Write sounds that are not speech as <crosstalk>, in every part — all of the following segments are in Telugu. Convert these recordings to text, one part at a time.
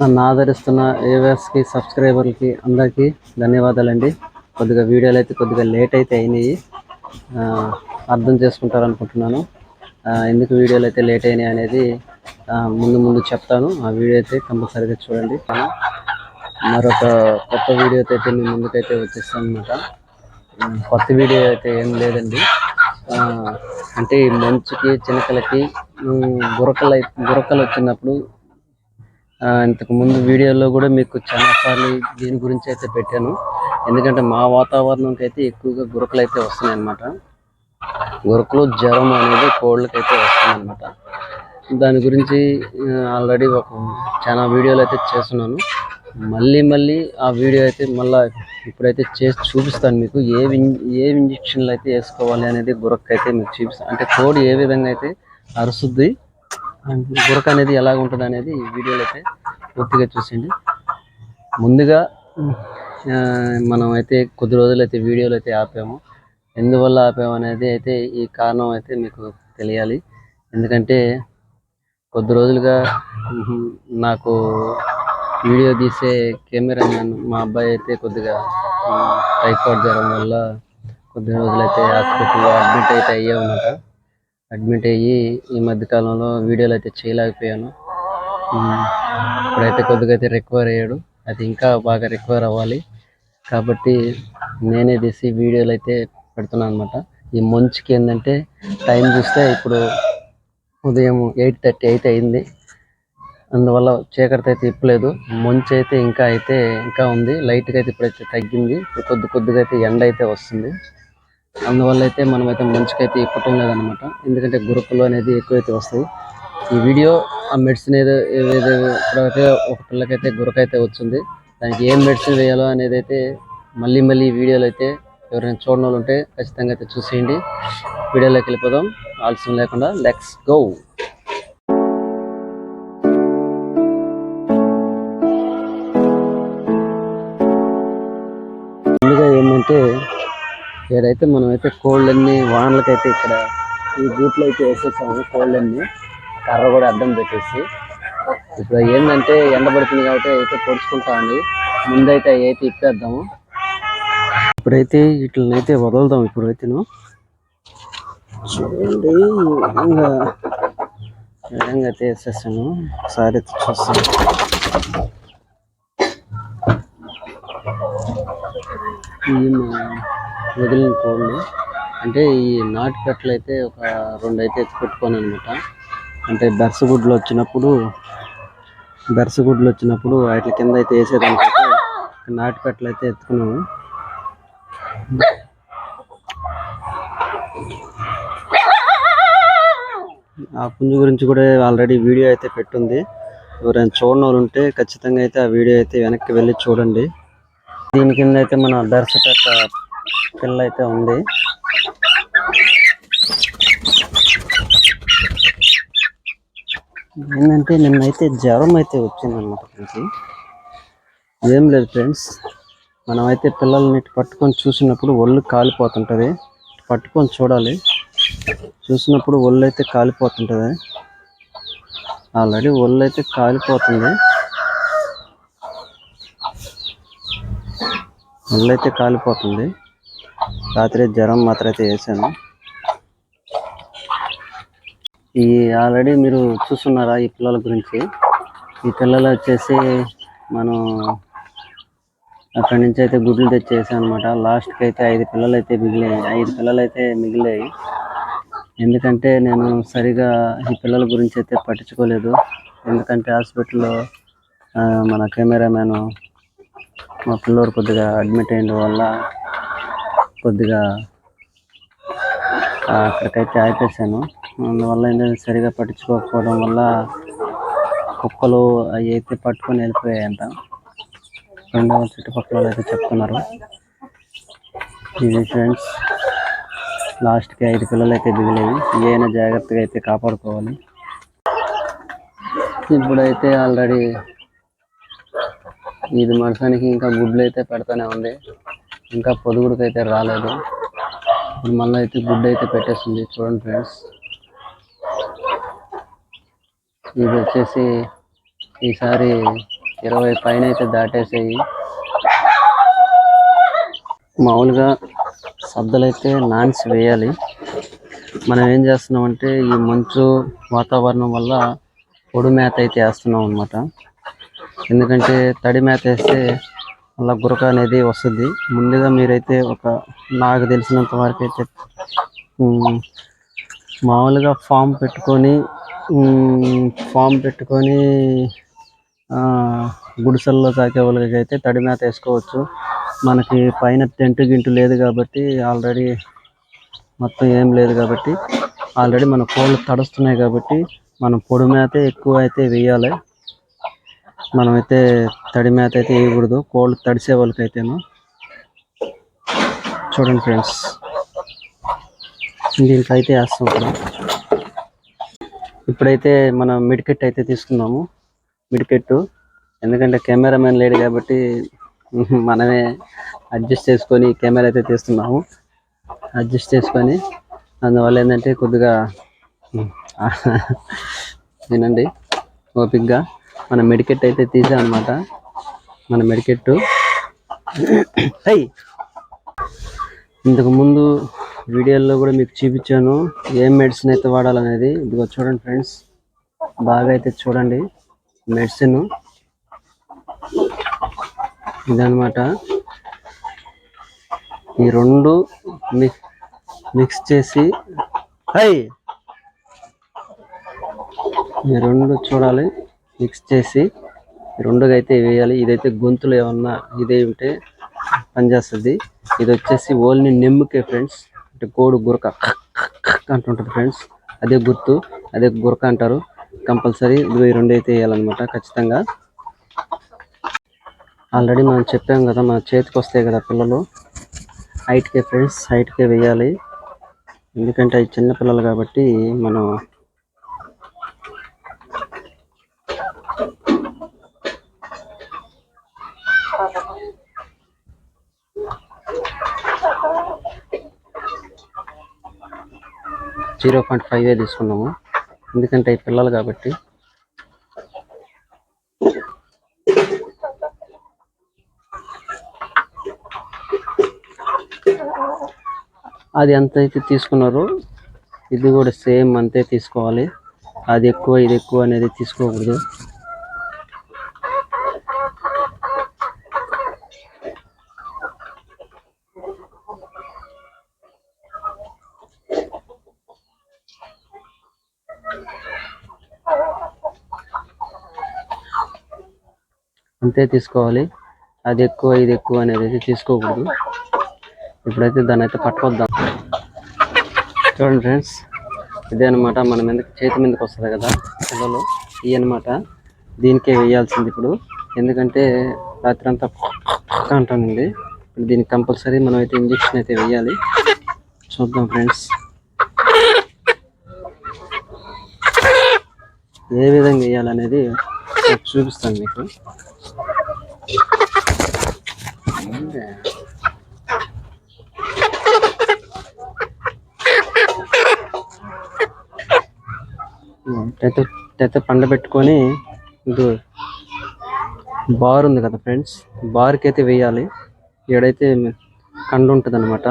నన్ను ఆదరిస్తున్న ఏవర్స్కి సబ్స్క్రైబర్లకి అందరికీ ధన్యవాదాలండి. కొద్దిగా వీడియోలు అయితే కొద్దిగా లేట్ అయితే అయినాయి. అర్థం చేసుకుంటారు అనుకుంటున్నాను ఎందుకు వీడియోలు అయితే లేట్ అయినాయి అనేది ముందు ముందు చెప్తాను. ఆ వీడియో అయితే కంపల్సరీగా చూడండి. మరొక కొత్త వీడియో అయితే మీ ముందుకైతే వచ్చేస్తాను అనమాట కొత్త వీడియో అయితే ఏం లేదండి. అంటే మంచుకి చిన్నకలకి గురకలు గురకలు వచ్చినప్పుడు ఇంతకుముందు ఇంతకు ముందు వీడియోలో కూడా మీకు చాలా సార్లు దీని గురించి అయితే పెట్టాను. ఎందుకంటే మా వాతావరణంకి అయితే ఎక్కువగా గురకలు అయితే వస్తున్నాయి అన్నమాట. గురకలు జ్వరం అనేది కోళ్ళకి అయితే వస్తుంది అనమాట దాని గురించి ఆల్రెడీ ఒక చాలా వీడియోలు అయితే చేస్తున్నాను. మళ్ళీ మళ్ళీ ఆ వీడియో అయితే మళ్ళీ ఇప్పుడైతే చేసి చూపిస్తాను మీకు. ఏ ఏ ఇంజక్షన్లు అయితే వేసుకోవాలి అనేది గురక్కైతే అయితే మీకు చూపిస్తాను అంటే కోడి ఏ విధంగా అయితే అరుస్తుంది గురక అనేది ఎలా ఉంటుంది అనేది వీడియోలో అయితే పూర్తిగా చూసింది ముందుగా మనం అయితే కొద్ది రోజులు అయితే వీడియోలు అయితే ఆపాము. ఎందువల్ల ఆపాము అనేది అయితే ఈ కారణం అయితే మీకు తెలియాలి. ఎందుకంటే కొద్ది రోజులుగా నాకు వీడియో తీసే కెమెరా మా అబ్బాయి అయితే కొద్దిగా టైఫాయిడ్ జ్వరం వల్ల కొద్ది రోజులైతే హాస్పిటల్లో అడ్మిట్ అయితే అయ్యామన్నమాట. అడ్మిట్ అయ్యి ఈ మధ్య కాలంలో వీడియోలు అయితే చేయలేకపోయాను. ఇప్పుడైతే కొద్దిగా అయితే రికవర్ అయ్యాడు. అది ఇంకా బాగా రికవర్ అవ్వాలి. కాబట్టి నేనే తీసి వీడియోలు అయితే పెడుతున్నాను అనమాట ఈ మంచుకి ఏంటంటే టైం చూస్తే ఇప్పుడు ఉదయం ఎయిట్ థర్టీ అయితే అయింది. అందువల్ల చీకటి అయితే ఇప్పలేదు మంచు అయితే ఇంకా అయితే ఇంకా ఉంది. లైట్గా అయితే ఇప్పుడైతే తగ్గింది. ఇప్పుడు కొద్ది కొద్దిగా అయితే ఎండ అయితే వస్తుంది. అందువల్ల అయితే మనం అయితే మంచుకైతే ఇప్పటం లేదనమాట. ఎందుకంటే గురుకులు అనేది ఎక్కువైతే వస్తాయి. ఈ వీడియో ఆ మెడిసిన్ ఏదో ఇప్పుడైతే ఒక పిల్లకైతే గురకైతే వచ్చింది. దానికి ఏం మెడిసిన్ వేయాలో అనేది అయితే మళ్ళీ మళ్ళీ వీడియోలు వీడియోలో అయితే ఎవరైనా చూడని వాళ్ళు ఉంటే ఖచ్చితంగా అయితే చూసేయండి. వీడియోలోకి వెళ్ళిపోదాం. ఆలస్యం లేకుండా లెట్స్ గో! ఏదైతే మనం అయితే కోళ్ళన్నీ వానలకైతే ఇక్కడ ఈ గూట్లో అయితే వేసేసాము కోళ్ళన్నీ. కర్ర కూడా అడ్డం పెట్టేసి. ఇప్పుడు ఏంటంటే ఎండ పడుతుంది కాబట్టి అయితే పొడుచుకుంటా ఉంది. ముందైతే అవి అయితే ఇప్పేద్దాము ఇప్పుడైతే వీటిని అయితే వదలదాం ఇప్పుడైతేను. చూడండి విధంగా విధంగా అయితే వేసేసాను. ఒకసారి అయితే చూస్తాను. ఈ వదిలిన కోళ్ళు. అంటే ఈ నాటు కట్టలు అయితే ఒక రెండు అయితే ఎత్తి పెట్టుకోను అనమాట. అంటే బెరసగుడ్లు వచ్చినప్పుడు బెరసగుడ్లు వచ్చినప్పుడు వాటి కింద అయితే వేసేదానికైతే నాటు కట్టలు అయితే ఎత్తుకున్నాము. ఆ పుంజు గురించి కూడా ఆల్రెడీ వీడియో అయితే పెట్టుంది. ఎవరైనా చూడని వాళ్ళు ఉంటే ఖచ్చితంగా అయితే ఆ వీడియో అయితే వెనక్కి వెళ్ళి చూడండి. దీని కింద అయితే మన దర్శపెట్ట పిల్ల అయితే ఉంది. ఏంటంటే నిన్నైతే జ్వరం అయితే వచ్చింది అనమాట ఏం లేదు ఫ్రెండ్స్. మనం అయితే పిల్లల్ని ఇటు పట్టుకొని చూసినప్పుడు ఒళ్ళు కాలిపోతుంటుంది. పట్టుకొని చూడాలి. చూసినప్పుడు ఒళ్ళు అయితే కాలిపోతుంటుంది. ఆల్రెడీ ఒళ్ళు అయితే కాలిపోతుంది. ఒళ్ళు అయితే కాలిపోతుంది. రాత్రి జ్వరం మాత్రం అయితే వేసాను ఈ ఆల్రెడీ మీరు చూస్తున్నారా ఈ పిల్లల గురించి? ఈ పిల్లలు వచ్చేసి మనం అక్కడి నుంచి అయితే గుడ్లు తెచ్చేసాను అనమాట లాస్ట్కి అయితే ఐదు పిల్లలు అయితే మిగిలాయి. ఐదు పిల్లలు అయితే మిగిలాయి. ఎందుకంటే నేను సరిగా ఈ పిల్లల గురించి అయితే పట్టించుకోలేదు. ఎందుకంటే హాస్పిటల్లో మన కెమెరామ్యాన్ మా పిల్లోడు కొద్దిగా అడ్మిట్ అయిన వల్ల కొద్దిగా అక్కడికైతే ఆపేసాను అందువల్ల ఏంటంటే సరిగా పట్టించుకోకపోవడం వల్ల కుక్కలు అవి అయితే పట్టుకొని వెళ్ళిపోయాయంట. రెండవ చుట్టుపక్కల అయితే చెప్తున్నారు. ఇది ఫ్రెండ్స్ లాస్ట్కి ఐదు పిల్లలు అయితే దిగలేవు. ఏమైనా జాగ్రత్తగా అయితే కాపాడుకోవాలి. ఇప్పుడైతే ఆల్రెడీ ఇది మరసానికి ఇంకా గుడ్లు అయితే పెడతానే ఉంది. ఇంకా పొదుగుడికి అయితే రాలేదు. ఇప్పుడు మళ్ళీ అయితే గుడ్డ అయితే పెట్టేస్తుంది చూడండి ఫ్రెండ్స్. ఇది వచ్చేసి ఈసారి ఇరవై పైన అయితే దాటేసాయి. మామూలుగా సద్దలైతే నాన్స్ వేయాలి. మనం ఏం చేస్తున్నాం అంటే ఈ మంచు వాతావరణం వల్ల పొడి మేత అయితే వేస్తున్నాం అనమాట ఎందుకంటే తడి మేత వేస్తే అలా గురక అనేది వస్తుంది. ముందుగా మీరైతే ఒక నాకు తెలిసినంత వరకు అయితే మామూలుగా ఫామ్ పెట్టుకొని ఫామ్ పెట్టుకొని గుడిసెల్లో తాకే వాళ్ళకి అయితే తడి మేత వేసుకోవచ్చు. మనకి పైన టెంట్ గింటు లేదు కాబట్టి ఆల్రెడీ మొత్తం ఏం లేదు కాబట్టి ఆల్రెడీ మన కోళ్ళు తడుస్తున్నాయి కాబట్టి మనం పొడి మేత ఎక్కువ అయితే వేయాలి. మనమైతే తడి మేత అయితే వేయకూడదు. కోళ్ళు తడిసే వాళ్ళకైతేను. చూడండి ఫ్రెండ్స్. దీంట్లో అయితే వేస్తాం ఇప్పుడు. ఇప్పుడైతే మనం మిడికెట్ అయితే తీసుకున్నాము. మిడికెట్టు. ఎందుకంటే కెమెరామెన్ లేడు కాబట్టి <laughs> మనమే అడ్జస్ట్ చేసుకొని కెమెరా అయితే తీస్తున్నాము. అడ్జస్ట్ చేసుకొని అందువల్ల ఏంటంటే కొద్దిగా <laughs> వినండి ఓపిక్గా మన మెడికెట్ అయితే తీసామన్నమాట మన మెడికెట్ ఇంతకు ముందు వీడియోల్లో కూడా మీకు చూపించాను. ఏం మెడిసిన్ అయితే వాడాలనేది. ఇదిగో చూడండి ఫ్రెండ్స్. బాగా అయితే చూడండి. మెడిసిన్. ఇదనమాట ఈ రెండు మిక్ మిక్స్ చేసి. హై ఈ రెండు చూడాలి. మిక్స్ చేసి రెండుగా అయితే వేయాలి. ఇదైతే గొంతులో ఏమన్నా ఇదే ఉంటే పనిచేస్తుంది. ఇది వచ్చేసి ఓన్లీ నెమ్ముకే ఫ్రెండ్స్. అంటే కోడు గురక అంటుంటుంది ఫ్రెండ్స్. అదే గుర్తు అదే గురక అంటారు. కంపల్సరీ ఇదిగో రెండు అయితే వేయాలన్నమాట ఖచ్చితంగా. ఆల్రెడీ మనం చెప్పాం కదా మన చేతికి వస్తాయి కదా పిల్లలు. హైట్కే ఫ్రెండ్స్ హైట్కే వేయాలి. ఎందుకంటే అవి చిన్న పిల్లలు కాబట్టి మనం జీరో పాయింట్ ఫైవ్ తీసుకున్నాము. ఎందుకంటే అవి పిల్లలు కాబట్టి. అది ఎంత అయితే తీసుకున్నారో ఇది కూడా సేమ్ అంతే తీసుకోవాలి. అది ఎక్కువ ఇది ఎక్కువ అనేది తీసుకోకూడదు. అంతే తీసుకోవాలి. అది ఎక్కువ ఇది ఎక్కువ అనేది అయితే తీసుకోకూడదు. ఇప్పుడైతే దాన్ని అయితే పట్టుకొద్దాం. చూడండి ఫ్రెండ్స్ ఇదే అనమాట మన మీద చేతి మీదకి వస్తుంది కదా పిల్లలు ఇవి అనమాట దీనికే వేయాల్సింది ఇప్పుడు. ఎందుకంటే రాత్రి అంతా అంటుంది దీనికి కంపల్సరీ మనం అయితే ఇంజక్షన్ అయితే వేయాలి. చూద్దాం ఫ్రెండ్స్. ఏ విధంగా వేయాలనేది చూపిస్తాను మీకు. అయితే అయితే పండ పెట్టుకొని ఇది బార్ ఉంది కదా ఫ్రెండ్స్. బార్కి అయితే వేయాలి. ఈడైతే కండు ఉంటుంది అనమాట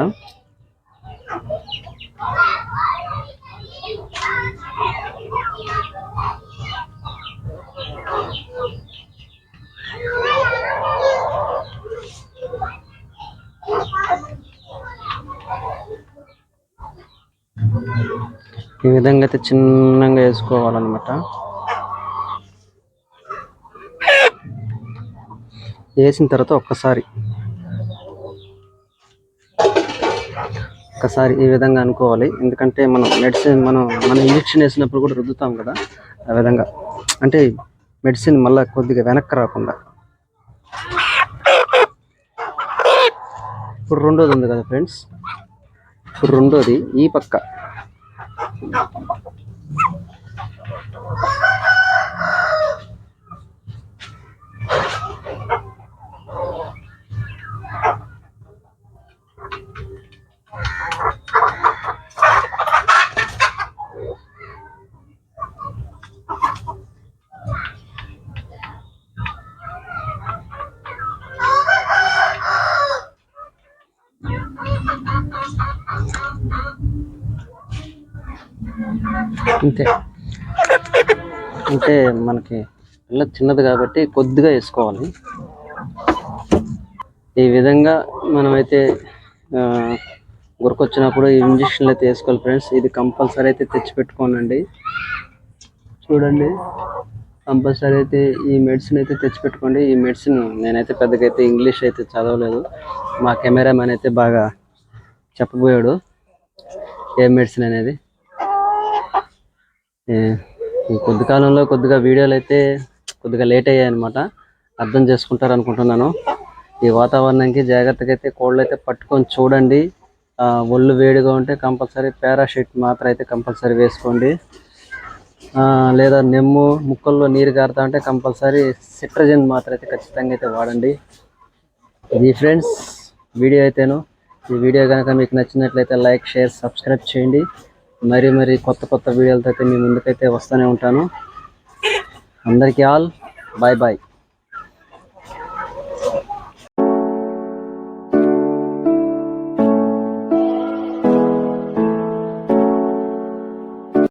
ఈ విధంగా అయితే చిన్నగా వేసుకోవాలన్నమాట. వేసిన తర్వాత ఒక్కసారి ఒక్కసారి ఈ విధంగా అనుకోవాలి. ఎందుకంటే మనం మెడిసిన్ మనం మనం ఇంజక్షన్ వేసినప్పుడు కూడా రుద్దుతాం కదా ఆ విధంగా. అంటే మెడిసిన్ మళ్ళీ కొద్దిగా వెనక్కి రాకుండా. ఇప్పుడు రెండోది ఉంది కదా ఫ్రెండ్స్. ఇప్పుడు రెండోది ఈ పక్క. Oh, my God. అంతే. అంటే మనకి పిల్ల చిన్నది కాబట్టి కొద్దిగా వేసుకోవాలి. ఈ విధంగా మనమైతే గురకొచ్చినప్పుడు ఈ ఇంజక్షన్లు అయితే వేసుకోవాలి ఫ్రెండ్స్. ఇది కంపల్సరీ అయితే తెచ్చిపెట్టుకోనండి. చూడండి. కంపల్సరీ అయితే ఈ మెడిసిన్ అయితే తెచ్చిపెట్టుకోండి. ఈ మెడిసిన్ నేనైతే పెద్దగా అయితే ఇంగ్లీష్ అయితే చదవలేదు. మా కెమెరామ్యాన్ అయితే బాగా చెప్పబోయాడు. ఏ మెడిసిన్ అనేది? కొద్ది కాలంలో కొద్దిగా వీడియోలు అయితే కొద్దిగా లేట్ అయ్యాయి అనమాట అర్థం చేసుకుంటారు అనుకుంటున్నాను. ఈ వాతావరణానికి జాగ్రత్తగా అయితే కోళ్ళు అయితే పట్టుకొని చూడండి. ఒళ్ళు వేడిగా ఉంటే కంపల్సరీ పారాషూట్ మాత్రం అయితే కంపల్సరీ వేసుకోండి. లేదా నెమ్ము ముక్కల్లో నీరు కారుతా ఉంటే కంపల్సరీ సిట్రజన్ మాత్రం అయితే ఖచ్చితంగా అయితే వాడండి. ఇది ఫ్రెండ్స్ వీడియో అయితేను. ఈ వీడియో కనుక మీకు నచ్చినట్లయితే లైక్ షేర్ సబ్స్క్రైబ్ చేయండి. మరి మరి కొత్త కొత్త వీడియోలతో అయితే మీ ముందుకైతే వస్తూనే ఉంటాను. అందరికీ ఆల్ బాయ్ బాయ్